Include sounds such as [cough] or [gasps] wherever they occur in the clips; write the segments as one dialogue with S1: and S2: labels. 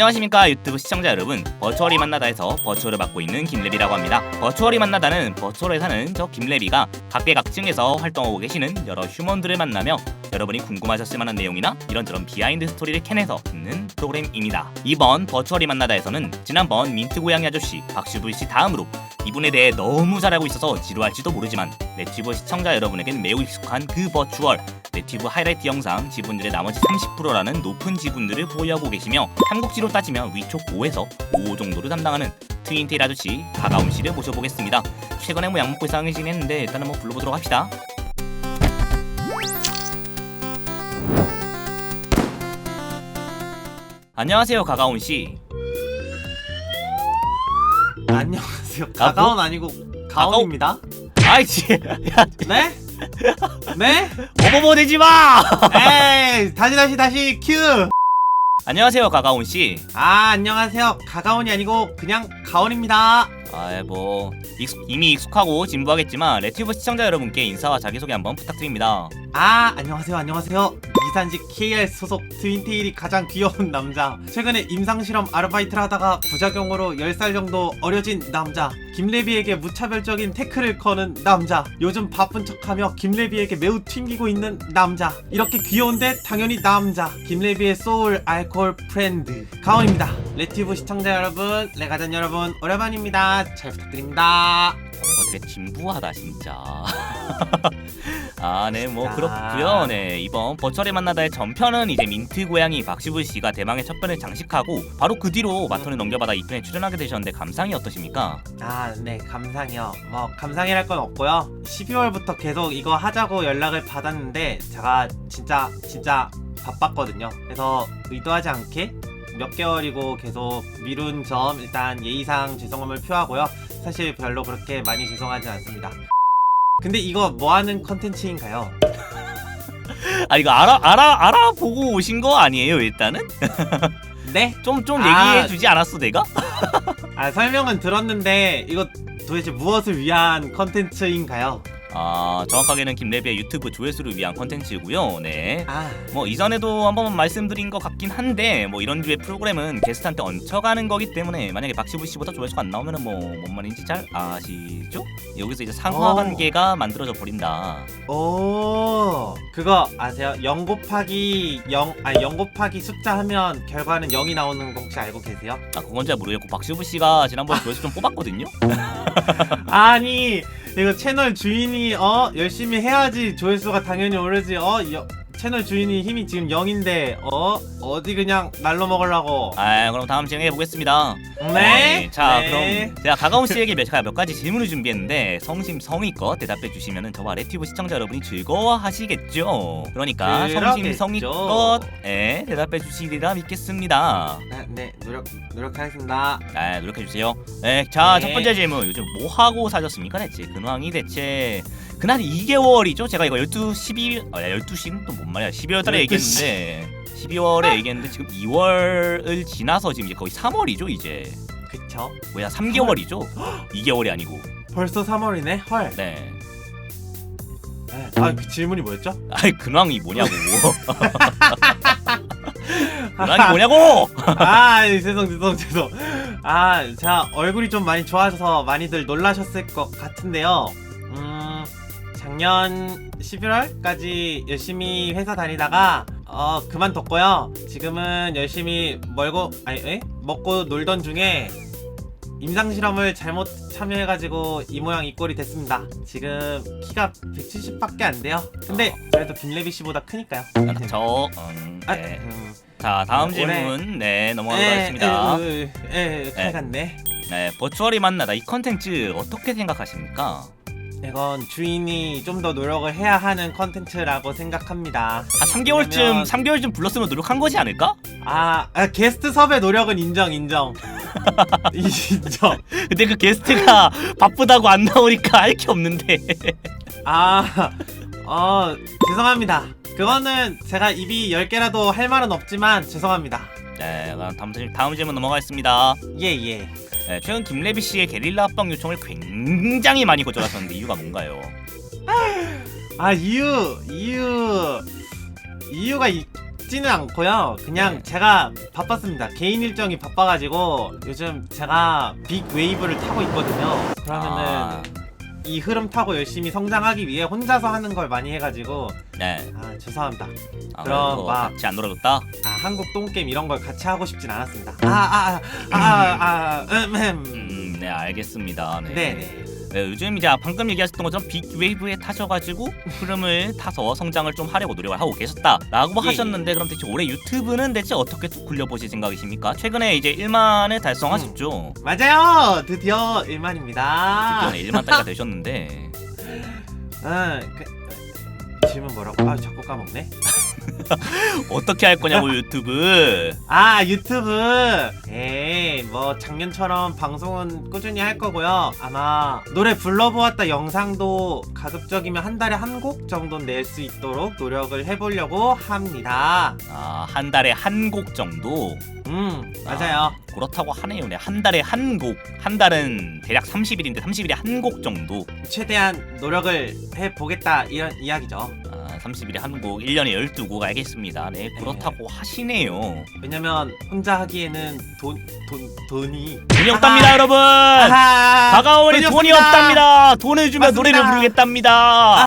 S1: 안녕하십니까 유튜브 시청자 여러분. 버추얼이 만나다에서 버추얼을 맡고 있는 김래비라고 합니다. 버추얼이 만나다는 버추얼에 사는 저 김래비가 각계각층에서 활동하고 계시는 여러 휴먼들을 만나며 여러분이 궁금하셨을 만한 내용이나 이런저런 비하인드 스토리를 캐내서 듣는 프로그램입니다. 이번 버추얼이 만나다에서는 지난번 민트 고양이 아저씨 박슈불씨 다음으로 이분에 대해 너무 잘 알고 있어서 지루할지도 모르지만 네티브 시청자 여러분에겐 매우 익숙한 그 버추얼 네티브 하이라이트 영상 지분들의 나머지 30%라는 높은 지분들을 보유하고 계시며 삼국지로 따지면 위촉 5에서 5 정도를 담당하는 트윈테일 아저씨 가가운 씨를 모셔보겠습니다. 최근에 뭐 약 먹고 이상해지긴 했는데 일단은 뭐 불러보도록 합시다. 안녕하세요 가가온 씨.
S2: 안녕하세요.
S1: 아,
S2: 가가온 아니고 가온입니다.
S1: 아이씨, 야
S2: 네? 네?
S1: 어버버 되지 마.
S2: 에이 다시 다시 다시 큐.
S1: 안녕하세요 가가온 씨.
S2: 아 안녕하세요. 가가온이 아니고 그냥 가온입니다.
S1: 아이 뭐 익숙, 이미 익숙하고 진부하겠지만 레티브 시청자 여러분께 인사와 자기소개 한번 부탁드립니다.
S2: 아 안녕하세요 안녕하세요. 이산직 KR 소속 트윈테일이 가장 귀여운 남자. 최근에 임상실험 아르바이트를 하다가 부작용으로 10살 정도 어려진 남자. 김레비에게 무차별적인 태클을 거는 남자. 요즘 바쁜 척하며 김레비에게 매우 튕기고 있는 남자. 이렇게 귀여운데 당연히 남자. 김레비의 소울 알코올 프렌드. 가온입니다. 레티브 시청자 여러분, 레가전 여러분, 오랜만입니다. 잘 부탁드립니다.
S1: 어, 되게 진부하다 진짜. [laughs] 아, 네, 뭐
S2: 자.
S1: 그렇고요. 네, 이번 버추얼의 만나다의 전편은 이제 민트 고양이 박시불 씨가 대망의 첫 편을 장식하고 바로 그 뒤로 마톤을 넘겨받아 2편에 출연하게 되셨는데 감상이 어떠십니까?
S2: 아, 네, 감상이요. 뭐, 감상이랄 건 없고요. 12월부터 계속 이거 하자고 연락을 받았는데, 제가 진짜, 진짜 바빴거든요. 그래서 의도하지 않게 몇 개월이고 계속 미룬 점, 일단 예의상 죄송함을 표하고요. 사실 별로 그렇게 많이 죄송하지 않습니다. 근데 이거 뭐 하는 컨텐츠인가요? [laughs]
S1: 아, 이거 알아 알아 알아보고 오신 거 아니에요, 일단은? [laughs]
S2: 네?
S1: 좀 좀
S2: 아.
S1: 얘기해 주지 않았어, 내가?
S2: 아, 설명은 들었는데, 이거 도대체 무엇을 위한 컨텐츠인가요?
S1: 아, 정확하게는 김레비의 유튜브 조회수를 위한 컨텐츠고요. 네.
S2: 아,
S1: 뭐 이전에도 한번 말씀드린 것 같긴 한데 뭐 이런 류의 프로그램은 게스트한테 얹혀가는 거기 때문에 만약에 박시부 씨보다 조회수가 안 나오면은 뭐뭔 말인지 잘 아시죠? 여기서 이제 상하
S2: 어.
S1: 관계가 만들어져 버린다.
S2: 오 그거 아세요? 0 곱하기 0 아니 0 곱하기 숫자 하면 결과는 0이 나오는 거 혹시 알고 계세요?
S1: 아 그건 잘 모르겠고 박시부 씨가 지난번 에 [laughs] 조회수 좀 뽑았거든요.
S2: 아니 이거 채널 주인이 어 열심히 해야지 조회수가 당연히 오르지. 어 여, 채널 주인이 힘이 지금 0인데 어 어디 그냥 날로 먹으려고
S1: 아 그럼 다음 진행해 보겠습니다.
S2: 네?
S1: 자
S2: 네.
S1: 그럼 제가 가가온 씨에게 몇, 몇 가지 질문을 준비했는데 성심 성의껏 대답해 주시면은 저와 레티브 시청자 여러분이 즐거워하시겠죠. 그러니까
S2: 그러겠죠.
S1: 성심성의껏 예, 대답해 주시리라 믿겠습니다.
S2: 아, 네 노력 노력하겠습니다
S1: 아 노력해 주세요. 네, 자
S2: 네.
S1: 첫 번째 질문 요즘 뭐 하고 사셨습니까 대체 근황이 대체 그날이 2개월이죠. 제가 이거 12 12 아, 12시는 또 뭔 말이야? 12월 달에
S2: 12 시.
S1: 얘기했는데 12월에 얘기했는데 지금 2월을 지나서 지금 이제 거의 3월이죠 이제.
S2: 그쵸?
S1: 뭐야 3개월이죠? 2개월이 [gasps] 아니고.
S2: 벌써 3월이네? 헐.
S1: 네.
S2: 아 그 질문이 뭐였죠? [laughs]
S1: 아이 근황이 뭐냐고. [laughs] 근황이 뭐냐고!
S2: 아 죄송 죄송 죄송. 아 제가 얼굴이 좀 많이 좋아져서 많이들 놀라셨을 것 같은데요. 음 작년 11월까지 열심히 회사 다니다가 어 그만뒀고요. 지금은 열심히 멀고 아니 에? 먹고 놀던 중에 임상실험을 잘못 참여해가지고 이 모양 이 꼴이 됐습니다. 지금 키가 170밖에 안 돼요. 근데 그래도 김레비 씨보다 크니까요.
S1: 저 음,
S2: 아,
S1: 네.
S2: 음,
S1: 자 다음 질문 네 넘어가도록
S2: 에,
S1: 하겠습니다.
S2: 에, 에, 에, 칼 같네.
S1: 네 버추얼이 만나다. 이 컨텐츠 어떻게 생각하십니까?
S2: 이건 주인이 좀 더 노력을 해야 하는 컨텐츠라고 생각합니다.
S1: 한 3개월쯤
S2: 왜냐면-
S1: 3개월쯤 불렀으면 노력한 거지 않을까?
S2: 아, 아, 게스트 섭외 노력은 인정, 인정. [laughs] 인정.
S1: 근데 그 게스트가 바쁘다고 안 나오니까 할 게 없는데
S2: 아, 어, 죄송합니다. 그거는 제가 입이 10개라도 할 말은 없지만 죄송합니다.
S1: 네 그럼 다음, 질- 다음 질문 넘어가겠습니다
S2: 예, 예.
S1: 네, 최근 김래비 씨의 게릴라 합방 요청을 굉장히 많이 거절하셨는데 이유가 뭔가요?
S2: 아, 이유, 이유, 이유가 이, 없지는 않고요. 그냥
S1: 네.
S2: 제가 바빴습니다. 개인 일정이 바빠가지고 요즘 제가 빅 웨이브를 타고 있거든요. 그러면은
S1: 아,
S2: 이 흐름 타고 열심히 성장하기 위해 혼자서 하는 걸 많이 해가지고
S1: 네.
S2: 아 죄송합니다.
S1: 아,
S2: 그럼
S1: 그래서
S2: 막-
S1: 같이 안 놀아줬다.
S2: 아 한국 똥게임 이런 걸 같이 하고 싶진 않았습니다. 아, 아 아아아 음, 음.
S1: 음, 네 알겠습니다. 네.
S2: 네네.
S1: 네, 요즘 이제 방금 얘기하셨던 것처럼 빅웨이브에 타셔가지고 흐름을 타서 성장을 좀 하려고 노력을 하고 계셨다라고
S2: 예,
S1: 하셨는데 그럼 대체 올해 유튜브는 대체 어떻게 또 굴려보실 생각이십니까? 최근에 이제 1만을 달성하셨죠.
S2: 맞아요. 드디어 1만입니다.
S1: 드디어 1만 달가 되셨는데
S2: 응. [laughs] 그, 질문 뭐라고? 아 자꾸 까먹네. [laughs]
S1: 어떻게 할 거냐고 유튜브.
S2: 아 유튜브 에이 뭐 작년처럼 방송은 꾸준히 할 거고요 아마 노래 불러보았다 영상도 가급적이면 한 달에 한 곡 정도는 낼수 있도록 노력을 해보려고 합니다
S1: 아, 한 달에 한 곡 정도.
S2: 음 맞아요
S1: 그렇다고 하네요. 네, 한 달에 한 곡. 한 달은 대략 30일인데 30일에 한 곡 정도.
S2: 최대한 노력을 해보겠다 이런 이야기죠
S1: 아, 30일에 한 곡, 1년에 12곡 알겠습니다. 네, 그렇다고 하시네요.
S2: 왜냐면 혼자 하기에는 돈, 돈, 돈이
S1: 돈이 없답니다, 여러분. 다가오니 돈이. 없답니다. 돈을 주면
S2: 맞습니다.
S1: 노래를 부르겠답니다.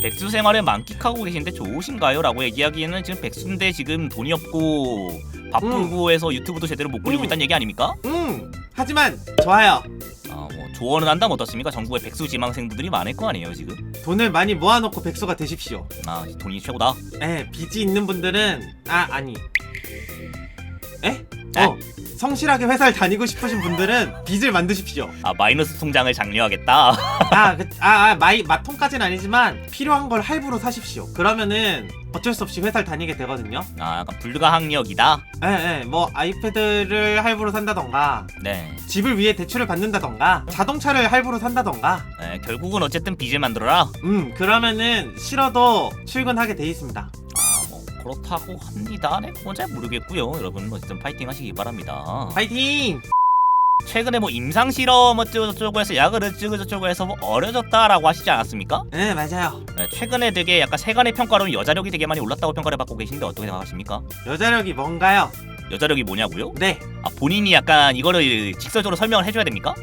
S1: 백수 생활을 만끽하고 계신데 좋으신가요? 라고 얘기하기에는 지금 백수인데 지금 돈이 없고 바쁘고 해서 유튜브도 제대로 못 굴리고
S2: 음.
S1: 있다는 얘기 아닙니까?
S2: 음 하지만 좋아요
S1: 아, 뭐 조언을 한다면 어떻습니까? 전국에 백수 지망생들이 많을 거 아니에요 지금?
S2: 돈을 많이 모아놓고 백수가 되십시오
S1: 아 돈이 최고다.
S2: 에 빚이 있는 분들은 아 아니 에?
S1: 에?
S2: 어 성실하게 회사를 다니고 싶으신 분들은 빚을 만드십시오
S1: 아 마이너스 통장을 장려하겠다. [laughs]
S2: 아, 그, 아, 아 마이 마통까지는 아니지만 필요한 걸 할부로 사십시오 그러면은 어쩔 수 없이 회사를 다니게 되거든요
S1: 아 약간 불가항력이다.
S2: 에에 뭐 아이패드를 할부로 산다던가
S1: 네.
S2: 집을 위해 대출을 받는다던가 자동차를 할부로 산다던가
S1: 네, 결국은 어쨌든 빚을 만들어라.
S2: 음 그러면은 싫어도 출근하게 돼 있습니다
S1: 아 뭐 그렇다고 합니다. 네, 그건 잘 모르겠고요. 여러분 어쨌든 파이팅 하시기 바랍니다.
S2: 파이팅
S1: 최근에 뭐 임상 실험 어쩌고 저쩌고 해서 약을 어쩌고 저쩌고 해서 뭐 어려졌다라고 하시지 않았습니까?
S2: 네 맞아요
S1: 네, 최근에 되게 약간 세간의 평가로 여자력이 되게 많이 올랐다고 평가를 받고 계신데 어떻게 생각하십니까?
S2: 여자력이 뭔가요?
S1: 여자력이 뭐냐고요?
S2: 네
S1: 아 본인이 약간 이거를 직설적으로 설명을 해줘야 됩니까?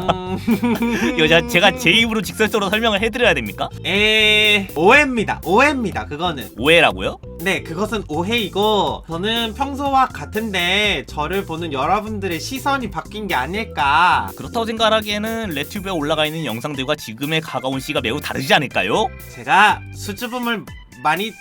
S2: 음... [laughs]
S1: 여자 제가 제 입으로 직설적으로 설명을 해드려야 됩니까?
S2: 에 오해입니다. 오해입니다. 그거는
S1: 오해라고요?
S2: 네 그것은 오해이고 저는 평소와 같은데 저를 보는 여러분들의 시선이 바뀐 게 아닐까.
S1: 그렇다고 생각하기에는 레튜브에 올라가 있는 영상들과 지금의 가까운 씨가 매우 다르지 않을까요?
S2: 제가 수줍음을 많이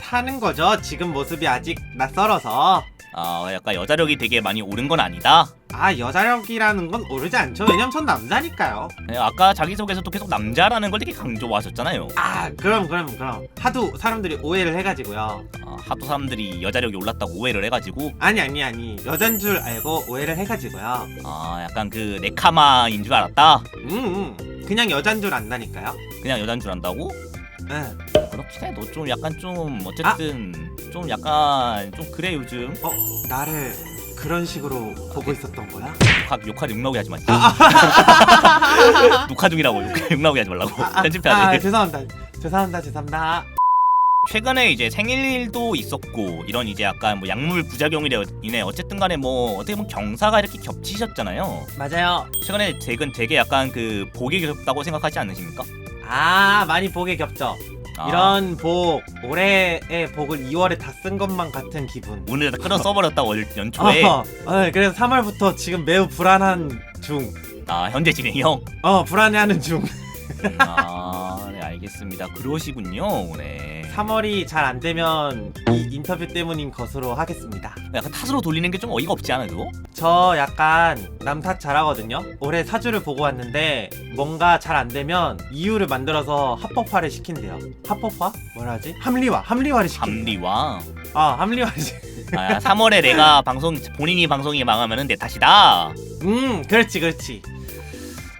S2: 타는 거죠. 지금 모습이 아직 낯설어서.
S1: 아 약간 여자력이 되게 많이 오른 건 아니다.
S2: 아 여자력이라는 건 오르지 않죠. 왜냐면 전 남자니까요.
S1: 네, 아까 자기소개에서도 계속 남자라는 걸 되게 강조하셨잖아요.
S2: 아 그럼 그럼 그럼 하도 사람들이 오해를 해가지고요.
S1: 아, 하도 사람들이 여자력이 올랐다고 오해를 해가지고
S2: 아니 아니 아니 여잔 줄 알고 오해를 해가지고요.
S1: 아 약간 그 네카마인 줄 알았다.
S2: 음, 음 그냥 여잔 줄 안다니까요.
S1: 그냥 여잔 줄 안다고?
S2: 응.
S1: 그렇긴 해. 너 좀 약간 좀 어쨌든 좀 약간 좀 그래 요즘
S2: 어 나를 그런 식으로 보고 있었던 거야?
S1: 욕하 욕하 욕 나오게 하지 마. 녹화 중이라고 욕, 욕 나오게 하지 말라고
S2: 아,
S1: 편집해야
S2: 아,
S1: 돼.
S2: 죄송합니다. 죄송합니다. 죄송합니다.
S1: 최근에 이제 생일도 있었고 이런 이제 약간 뭐 약물 부작용이래 인해 어쨌든 간에 뭐 어떻게 보면 경사가 이렇게 겹치셨잖아요.
S2: 맞아요.
S1: 최근에 최근 되게 약간 그 복이 겹다고 생각하지 않으십니까?
S2: 아 많이 복에 겹죠.
S1: 아,
S2: 이런 복 올해의 복을 2월에 다 쓴 것만 같은 기분.
S1: 오늘 끌어 써버렸다 월 연초에
S2: 어, 어, 그래서 3월부터 지금 매우 불안한 중.
S1: 아 현재 진행형.
S2: 어 불안해하는 중.
S1: 아, 네, 알겠습니다. 그러시군요. 네.
S2: 3월이 잘 안 되면 이 인터뷰 때문인 것으로 하겠습니다.
S1: 약간 탓으로 돌리는 게 좀 어이가 없지 않아 그거?
S2: 저 약간 남탓 잘하거든요. 올해 사주를 보고 왔는데 뭔가 잘 안 되면 이유를 만들어서 합법화를 시킨대요. 합법화? 뭐라 하지? 합리화. 합리화를 시킨대요.
S1: 합리화.
S2: 아 합리화를 시. [laughs]
S1: 아, 3월에 내가 방송 본인이 방송이 망하면은 내 탓이다.
S2: 음 그렇지 그렇지.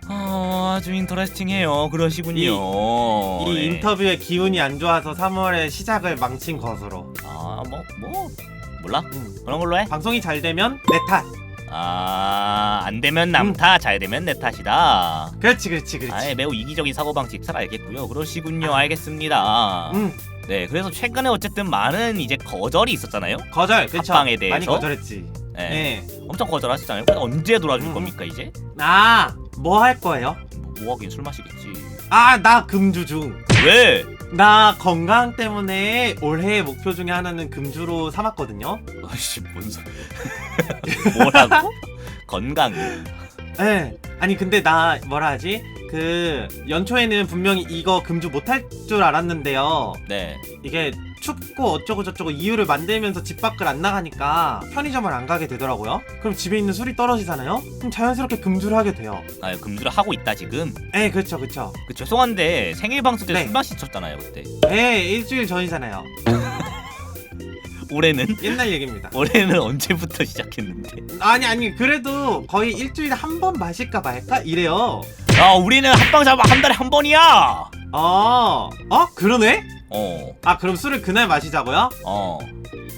S1: 어, 아주 인터레스팅해요. 그러시군요.
S2: 이
S1: 네.
S2: 인터뷰의 기운이 안 좋아서 3월에 시작을 망친 것으로.
S1: 아, 뭐, 뭐 몰라.
S2: 음.
S1: 그런 걸로 해.
S2: 방송이 잘 되면 내 탓.
S1: 아, 안 되면 남 탓, 잘 되면 내 탓이다.
S2: 그렇지 그렇지 그렇지.
S1: 아, 매우 이기적인 사고 방식 잘 알겠고요. 그러시군요. 알겠습니다.
S2: 음
S1: 네, 그래서 최근에 어쨌든 많은 이제 거절이 있었잖아요.
S2: 거절 그쵸
S1: 합방에 대해서?
S2: 많이 거절했지
S1: 네,
S2: 네.
S1: 엄청 거절하셨잖아요. 그래서 언제 돌아줄
S2: 음.
S1: 겁니까 이제?
S2: 아 뭐 할 거예요?
S1: 뭐, 뭐 하긴 술 마시겠지.
S2: 아 나 금주 중
S1: 왜?
S2: 나 건강 때문에 올해 목표 중에 하나는 금주로 삼았거든요.
S1: 아씨 뭔 소리? [laughs] 뭐라고? 건강.
S2: 예. 아니 근데 나 뭐라 하지? 그 연초에는 분명히 이거 금주 못할 줄 알았는데요.
S1: 네.
S2: 이게 춥고 어쩌고 저쩌고 이유를 만들면서 집 밖을 안 나가니까 편의점을 안 가게 되더라고요. 그럼 집에 있는 술이 떨어지잖아요. 그럼 자연스럽게 금주를 하게 돼요.
S1: 아 금주를 하고 있다 지금.
S2: 예, 그렇죠, 그렇죠.
S1: 그 죄송한데 생일 방송 때
S2: 네.
S1: 술 마시셨잖아요 그때.
S2: 예, 일주일 전이잖아요. [laughs]
S1: 올해는
S2: 옛날 얘기입니다.
S1: 올해는 언제부터 시작했는데?
S2: 아니 아니 그래도 거의 일주일에 한 번 마실까 말까 이래요.
S1: 야 우리는 합방 잡아 한 달에 한 번이야.
S2: 어, 어 그러네?
S1: 어,
S2: 아 그럼 술을 그날 마시자고요?
S1: 어.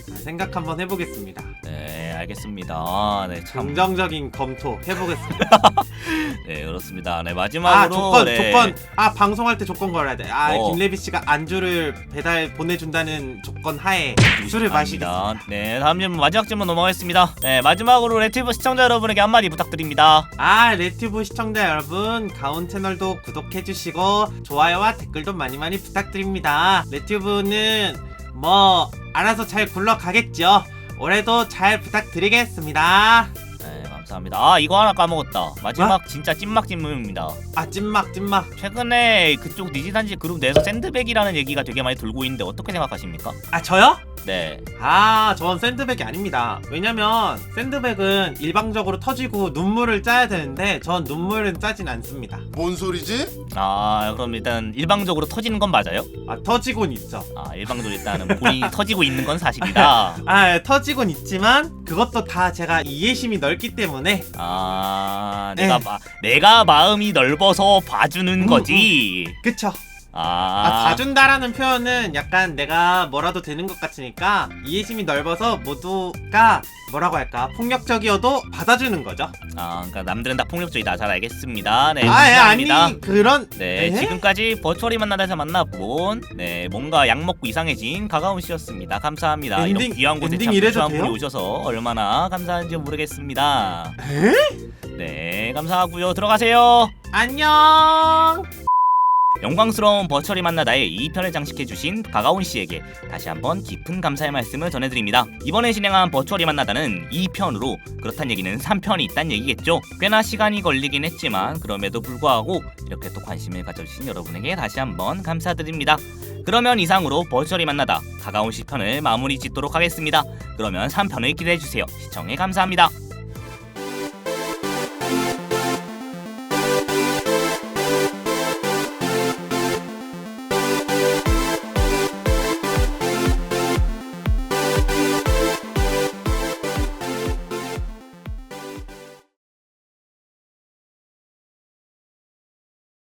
S2: 자, 생각 한번 해보겠습니다.
S1: 네 알겠습니다. 아, 네 참.
S2: 긍정적인 검토 해보겠습니다. [laughs]
S1: 네 그렇습니다.
S2: 네아
S1: 마지막으로
S2: 조건
S1: 네.
S2: 조건 아 방송할 때 조건 걸어야 돼. 아
S1: 어.
S2: 김래비 씨가 안주를 배달 보내준다는 조건 하에 술을. 마시겠습니다.
S1: 네 다음 질문 마지막 질문 넘어가겠습니다. 네 마지막으로 레티브 시청자 여러분에게 한마디 부탁드립니다.
S2: 아 레튜브 시청자 여러분 가온 채널도 구독해주시고 좋아요와 댓글도 많이 많이 부탁드립니다. 레튜브는 뭐 알아서 잘 굴러가겠죠. 올해도 잘 부탁드리겠습니다.
S1: 네 감사합니다. 아 이거 하나 까먹었다. 마지막 진짜 찐막 질문입니다.
S2: 아 찐막 찐막.
S1: 최근에 그쪽 니지단지 그룹 내에서 샌드백이라는 얘기가 되게 많이 돌고 있는데 어떻게 생각하십니까?
S2: 아 저요?
S1: 네.
S2: 아, 전 샌드백이 아닙니다. 왜냐면 샌드백은 일방적으로 터지고 눈물을 짜야 되는데 전 눈물은 짜진 않습니다.
S3: 뭔 소리지?
S1: 아 그럼 일단 일방적으로 터지는 건 맞아요?
S2: 아, 터지곤 있죠.
S1: 아 일방적으로 일단은 본인이 [laughs] 터지고 있는 건 사실이다.
S2: 아, 터지곤 있지만 그것도 다 제가 이해심이 넓기 때문에
S1: 아
S2: 네.
S1: 내가 마, 내가 마음이 넓어서 봐주는
S2: 음,
S1: 거지.
S2: 그쵸.
S1: 아,
S2: 아, 봐준다라는 표현은 약간 내가 뭐라도 되는 것 같으니까 이해심이 넓어서 모두가 뭐라고 할까 폭력적이어도 받아주는 거죠.
S1: 아 그러니까 남들은 다 폭력적이다. 잘 알겠습니다. 네
S2: 아, 예,
S1: 감사합니다.
S2: 아니 그런
S1: 네,
S2: 에?
S1: 지금까지 버추얼이 만나다에서 만나본 네 뭔가 약 먹고 이상해진 가가운 씨였습니다. 감사합니다.
S2: 엔딩-
S1: 이런 귀한 곳에
S2: 엔딩
S1: 참
S2: 이래도
S1: 소중한
S2: 돼요?
S1: 분이 오셔서 얼마나 감사한지 모르겠습니다.
S2: 에?
S1: 네, 감사하고요. 들어가세요.
S2: 안녕.
S1: 영광스러운 버추얼이 만나다의 2편을 장식해주신 가가온 씨에게 다시 한번 깊은 감사의 말씀을 전해드립니다. 이번에 진행한 버추얼이 만나다는 2편으로 그렇단 얘기는 3편이 있단 얘기겠죠. 꽤나 시간이 걸리긴 했지만 그럼에도 불구하고 이렇게 또 관심을 가져주신 여러분에게 다시 한번 감사드립니다. 그러면 이상으로 버추얼이 만나다 가가온 씨 편을 마무리 짓도록 하겠습니다. 그러면 3편을 기대해주세요. 시청에 감사합니다.